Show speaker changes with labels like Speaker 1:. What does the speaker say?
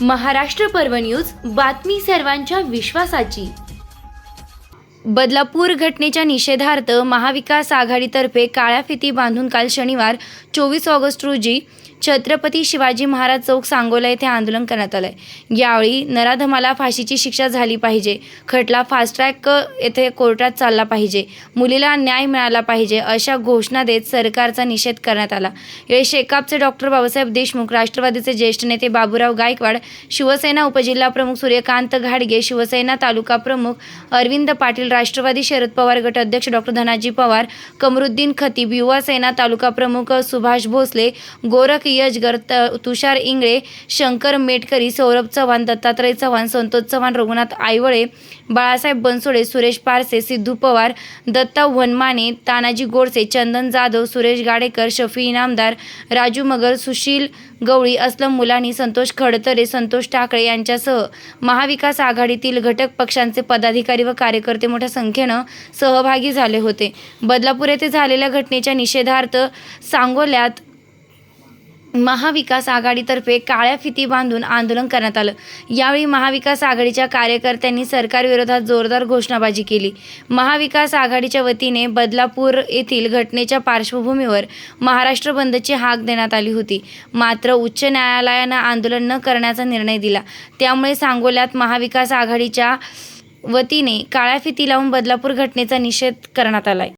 Speaker 1: महाराष्ट्र पर्व न्यूज बातमी सर्वांच्या विश्वासाची. बदलापूर घटनेच्या निषेधार्थ महाविकास आघाडीतर्फे काळ्या फिती बांधून काल शनिवार चोवीस ऑगस्ट रोजी छत्रपती शिवाजी महाराज चौक सांगोला येथे आंदोलन करण्यात आलं आहे यावेळी नराधमाला फाशीची शिक्षा झाली पाहिजे. खटला फास्ट ट्रॅक येथे कोर्टात चालला पाहिजे. मुलीला न्याय मिळाला पाहिजे अशा घोषणा देत सरकारचा निषेध करण्यात आला. यावेळी शेकापचे डॉक्टर बाबासाहेब देशमुख राष्ट्रवादीचे ज्येष्ठ नेते बाबूराव गायकवाड शिवसेना उपजिल्हा प्रमुख सूर्यकांत घाडगे शिवसेना तालुका प्रमुख अरविंद पाटील राष्ट्रवादी शरद पवार गट अध्यक्ष डॉक्टर धनाजी पवार कमरुद्दीन खतीब युवा सेना तालुका प्रमुख सुभाष भोसले गोरख यजगर त तुषार इंगळे शंकर मेटकरी सौरभ चव्हाण दत्तात्रय चव्हाण संतोष चव्हाण रघुनाथ आयवळे बाळासाहेब बनसोडे सुरेश पारसे सिद्धू पवार दत्ता वनमाने तानाजी गोडसे चंदन जाधव सुरेश गाडेकर शफी इनामदार राजू मगर सुशील गवळी असलम मुलानी संतोष खडतरे संतोष ठाकरे यांच्यासह महाविकास आघाडीतील घटक पक्षांचे पदाधिकारी व कार्यकर्ते मोठ्या संख्येनं सहभागी झाले होते. बदलापूर येथे झालेल्या घटनेच्या निषेधार्थ सांगोल्यात महाविकास आघाडीतर्फे काळ्या फिती बांधून आंदोलन करण्यात आलं. यावेळी महाविकास आघाडीच्या कार्यकर्त्यांनी सरकारविरोधात जोरदार घोषणाबाजी केली. महाविकास आघाडीच्या वतीने बदलापूर येथील घटनेच्या पार्श्वभूमीवर महाराष्ट्र बंदची हाक देण्यात आली होती. मात्र उच्च न्यायालयानं आंदोलन न करण्याचा निर्णय दिला. त्यामुळे सांगोल्यात महाविकास आघाडीच्या वतीने काळ्या फिती लावून बदलापूर घटनेचा निषेध करण्यात आलाय.